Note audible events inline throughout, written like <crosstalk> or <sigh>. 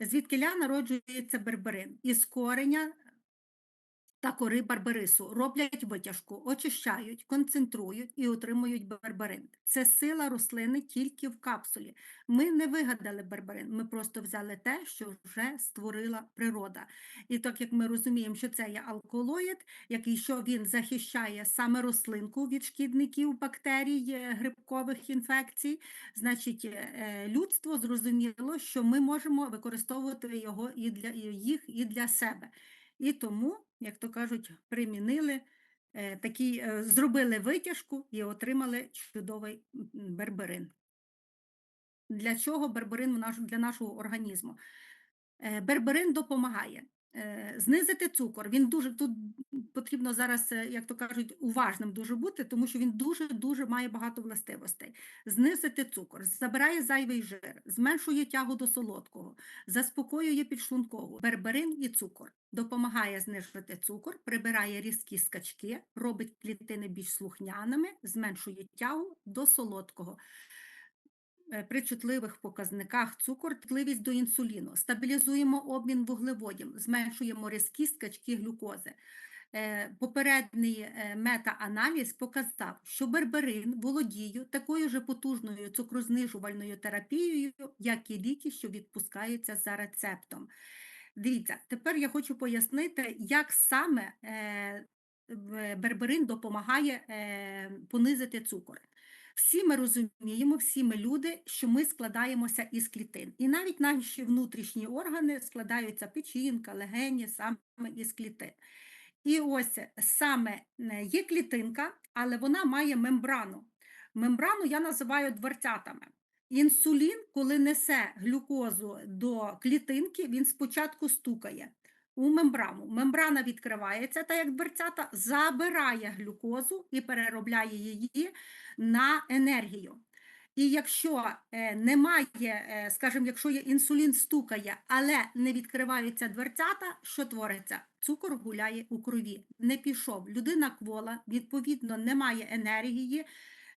Звідкиля народжується берберин? Із кореня та кори барбарису роблять витяжку, очищають, концентрують і отримують берберин. Це сила рослини тільки в капсулі. Ми не вигадали берберин, ми просто взяли те, що вже створила природа. І так як ми розуміємо, що це є алкалоїд, який що він захищає саме рослинку від шкідників, бактерій, е, грибкових інфекцій, значить е, людство зрозуміло, що ми можемо використовувати його і для їх, і для себе. І тому, як то кажуть, примінили е, такий, е, зробили витяжку і отримали чудовий берберин. Для чого берберин для нашого організму? Е, берберин допомагає знизити цукор. Він дуже тут потрібно зараз, е, як то кажуть, уважним дуже бути, тому що він дуже дуже має багато властивостей. Знизити цукор, забирає зайвий жир, зменшує тягу до солодкого, заспокоює підшлункову, берберин і цукор. Допомагає знижити цукор, прибирає різкі скачки, робить клітини більш слухняними, зменшує тягу до солодкого. Е, при чутливих показниках цукор, тливість до інсуліну, стабілізуємо обмін вуглеводів, зменшуємо різкі скачки глюкози. Е, попередній е, мета-аналіз показав, що берберин володіє такою ж потужною цукрознижувальною терапією, як і ліки, що відпускаються за рецептом. Дивіться, тепер я хочу пояснити, як саме берберин допомагає понизити цукор. Всі ми розуміємо, всі ми люди, що ми складаємося із клітин. І навіть наші внутрішні органи складаються печінка, легені саме із клітин. І ось саме е, є клітинка, але вона має мембрану. Мембрану я називаю дверцятами. Інсулін, коли несе глюкозу до клітинки, він спочатку стукає у мембрану. Мембрана відкривається, так як дверцята, забирає глюкозу і переробляє її на енергію. І якщо е, немає, е, скажімо, якщо є інсулін стукає, але не відкриваються дверцята, що твориться? Цукор гуляє у крові. Не пішов. Людина квола, відповідно, немає енергії,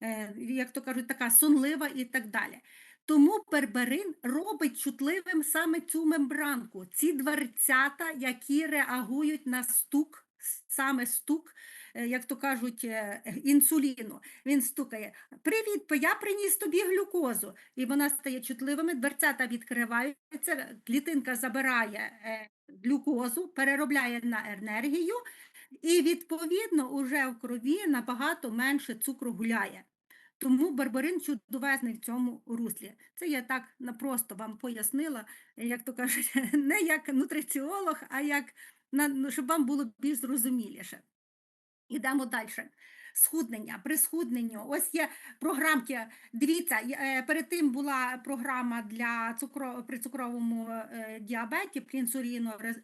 е, як то кажуть, така сонлива і так далі. Тому перберин робить чутливим саме цю мембранку, ці дверцята, які реагують на стук, саме стук, е, як то кажуть, е, інсуліну. Він стукає: Привіт, я приніс тобі глюкозу. І вона стає чутливими, дверцята відкриваються, клітинка забирає е, глюкозу, переробляє на енергію, і, відповідно, уже в крові набагато менше цукру гуляє. Тому барбарин чудовезний в цьому руслі. Це я так напросто вам пояснила, як то кажуть, <laughs> не як нутриціолог, а як ну, щоб вам було більш зрозуміліше. Ідемо далі схуднення, при схудненню. Ось є програмки. Дивіться, е, перед тим була програма для цукро, при цукровому е, діабеті, при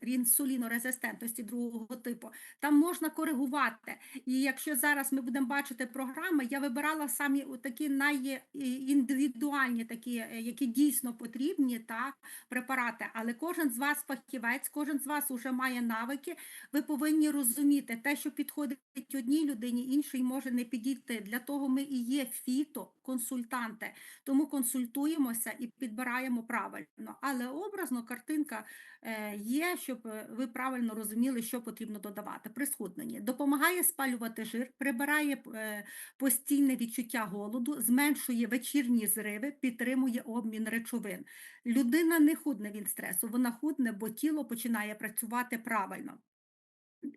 інсулінорезистентності другого типу. Там можна коригувати. І якщо зараз ми будемо бачити програми, я вибирала самі такі найіндивідуальні, такі, е, які дійсно потрібні та препарати. Але кожен з вас фахівець, кожен з вас вже має навики. Ви повинні розуміти те, що підходить одній людині, іншій інший може не підійти. Для того ми і є фітоконсультанти, тому консультуємося і підбираємо правильно. Але образно картинка е, є, щоб ви правильно розуміли, що потрібно додавати при схудненні. Допомагає спалювати жир, прибирає е, постійне відчуття голоду, зменшує вечірні зриви, підтримує обмін речовин. Людина не худне від стресу, вона худне, бо тіло починає працювати правильно.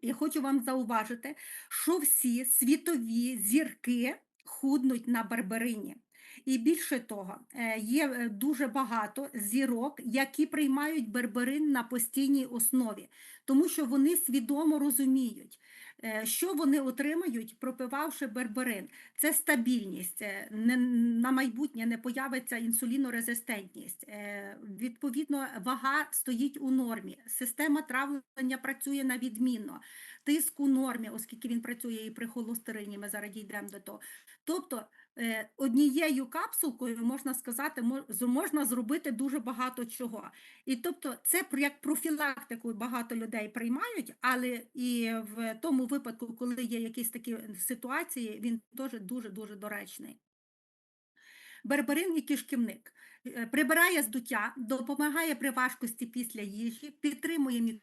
Я хочу вам зауважити, що всі світові зірки худнуть на барберині. І більше того, е, є е, дуже багато зірок, які приймають берберин на постійній основі, тому що вони свідомо розуміють, що вони отримають, пропивавши берберин? Це стабільність, е, не, на майбутнє не появиться інсулінорезистентність. Е, відповідно, вага стоїть у нормі, система травлення працює на відмінно, тиск у нормі, оскільки він працює і при холостерині, ми зараз дійдемо до того. Тобто Е, однією капсулкою можна сказати, можна зробити дуже багато чого. І тобто, це як профілактику багато людей приймають, але і в тому випадку, коли є якісь такі ситуації, він теж дуже дуже доречний. Берберин і кишківник. Е, Прибирає здуття, допомагає при важкості після їжі, підтримує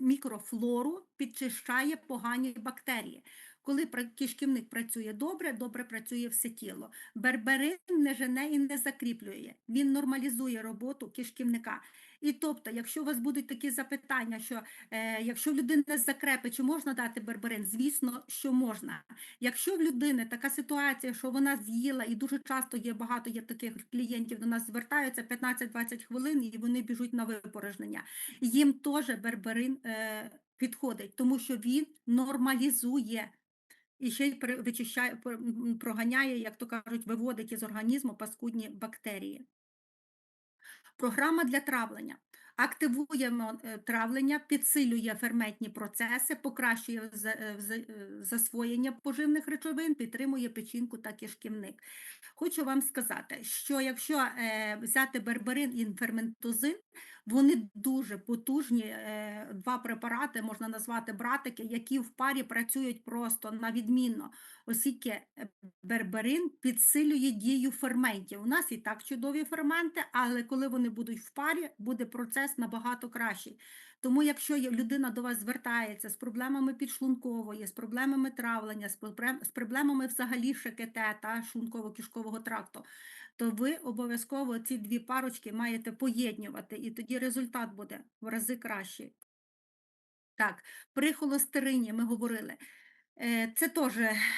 мікрофлору, підчищає погані бактерії. Коли кишківник працює добре, добре працює все тіло. Берберин не жене і не закріплює. Він нормалізує роботу кишківника. І тобто, якщо у вас будуть такі запитання, що е, якщо в людини закрепи, чи можна дати берберин? Звісно, що можна. Якщо в людини така ситуація, що вона з'їла, і дуже часто є багато є таких клієнтів до нас звертаються 15-20 хвилин, і вони біжуть на випорожнення. Їм теж берберин е, підходить, тому що він нормалізує. І ще й вичищає, проганяє, як то кажуть, виводить із організму паскудні бактерії. Програма для травлення. Активуємо е, травлення, підсилює ферментні процеси, покращує е, е, засвоєння поживних речовин, підтримує печінку та кишківник. Хочу вам сказати, що якщо взяти берберин і ферментозин, вони дуже потужні е, два препарати, можна назвати братики, які в парі працюють просто на відмінно, оскільки е, берберин підсилює дію ферментів. У нас і так чудові ферменти, але коли вони будуть в парі, буде процес набагато кращий. Тому, якщо людина до вас звертається з проблемами підшлункової, з проблемами травлення, з проблемами взагалі ШКТ та шлунково-кишкового тракту, то ви обов'язково ці дві парочки маєте поєднувати, і тоді результат буде в рази кращий. Так, при холестерині ми говорили. Е, Це теж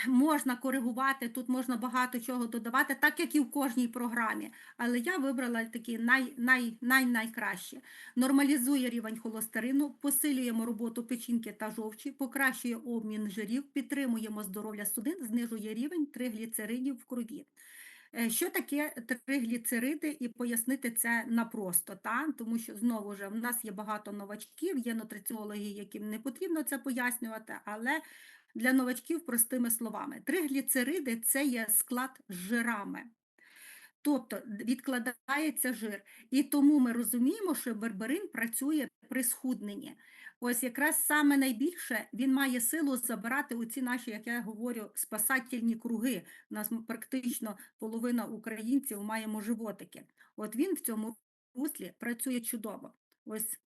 можна коригувати, тут можна багато чого додавати, так як і в кожній програмі. Але я вибрала такі най, най, най, найкращі. Нормалізує рівень холестерину, посилюємо роботу печінки та жовчі, покращує обмін жирів, підтримуємо здоров'я судин, знижує рівень тригліцеридів в крові. Е, Що таке тригліцериди і пояснити це напросто, та? тому що знову ж в нас є багато новачків, є нутриціологи, яким не потрібно це пояснювати, але для новачків простими словами. Тригліцериди це є склад з жирами. Тобто відкладається жир. І тому ми розуміємо, що берберин працює при схудненні. Ось якраз саме найбільше він має силу забирати оці наші, як я говорю, спасательні круги. У нас практично половина українців маємо животики. От він в цьому руслі працює чудово. Ось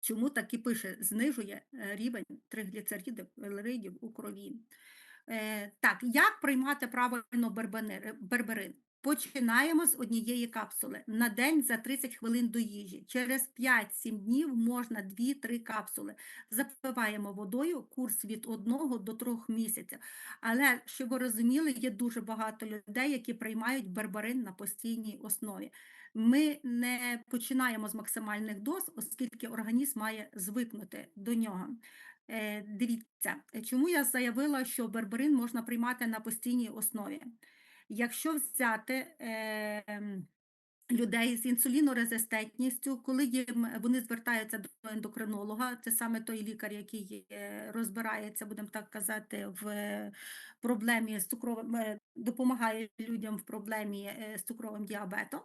чому так і пише, знижує е, рівень тригліцеридів у крові. Е, так, як приймати правильно берберин? Починаємо з однієї капсули на день за 30 хвилин до їжі. Через 5-7 днів можна 2-3 капсули. Запиваємо водою курс від 1 до 3 місяців. Але, щоб ви розуміли, є дуже багато людей, які приймають берберин на постійній основі. Ми не починаємо з максимальних доз, оскільки організм має звикнути до нього. Е, Дивіться, чому я заявила, що берберин можна приймати на постійній основі. Якщо взяти е, людей з інсулінорезистентністю, коли їм вони звертаються до ендокринолога, це саме той лікар, який е, розбирається, будемо так казати, в проблемі з цукровим, е, допомагає людям в проблемі е, з цукровим діабетом.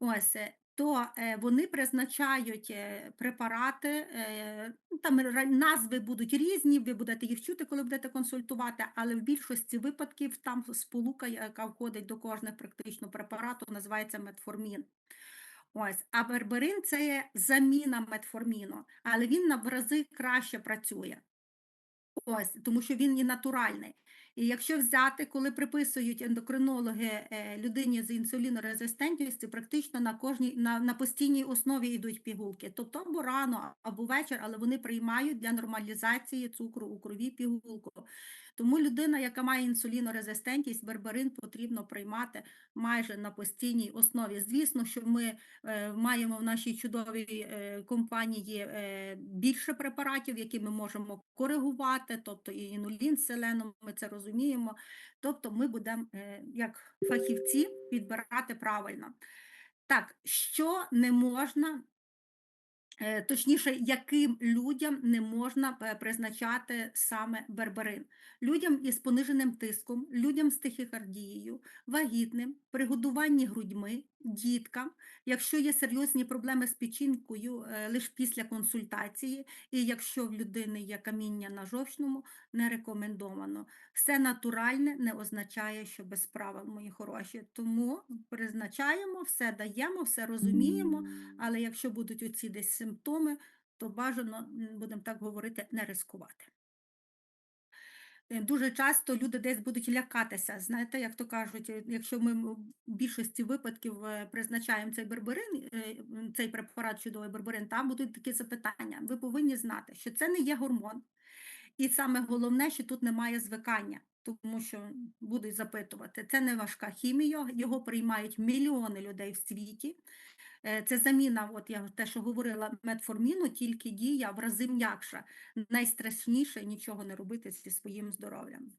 Ось, то е, вони призначають е, препарати, е, ну, там назви будуть різні, ви будете їх чути, коли будете консультувати, але в більшості випадків там сполука, яка входить до кожного практично препарату, називається метформін. Ось, а берберин це є заміна метформіну, але він на рази краще працює. Ось, тому що він і натуральний. І якщо взяти, коли приписують ендокринологи е, людині з інсулінорезистентністю, практично на кожній на, на постійній основі йдуть пігулки. Тобто або рано, або вечір, але вони приймають для нормалізації цукру у крові пігулку. Тому людина, яка має інсулінорезистентність, берберин потрібно приймати майже на постійній основі. Звісно, що ми е, маємо в нашій чудовій е, компанії е, більше препаратів, які ми можемо коригувати, тобто і інулін з селеном, ми це розуміємо. Тобто ми будемо, е, як фахівці, підбирати правильно. Так, що не можна точніше, яким людям не можна призначати саме берберин: людям із пониженим тиском, людям з тахікардією, вагітним, при годуванні грудьми, діткам, якщо є серйозні проблеми з печінкою, е, лиш після консультації, і якщо в людини є каміння на жовчному, не рекомендовано. Все натуральне не означає, що без правил, мої хороші. Тому призначаємо, все даємо, все розуміємо, але якщо будуть оці десь симптоми, то бажано, будемо так говорити, не ризикувати. Е, дуже часто люди десь будуть лякатися. Знаєте, як то кажуть, е, якщо ми в більшості випадків е, призначаємо цей берберин, цей препарат чудовий берберин, там будуть такі запитання. Ви повинні знати, що це не є гормон, і саме головне, що тут немає звикання. Тому що будуть запитувати, це не важка хімія, його приймають мільйони людей в світі. Е, Це заміна, от я те, що говорила, метформіну, тільки дія в рази м'якша. Найстрашніше нічого не робити зі своїм здоров'ям.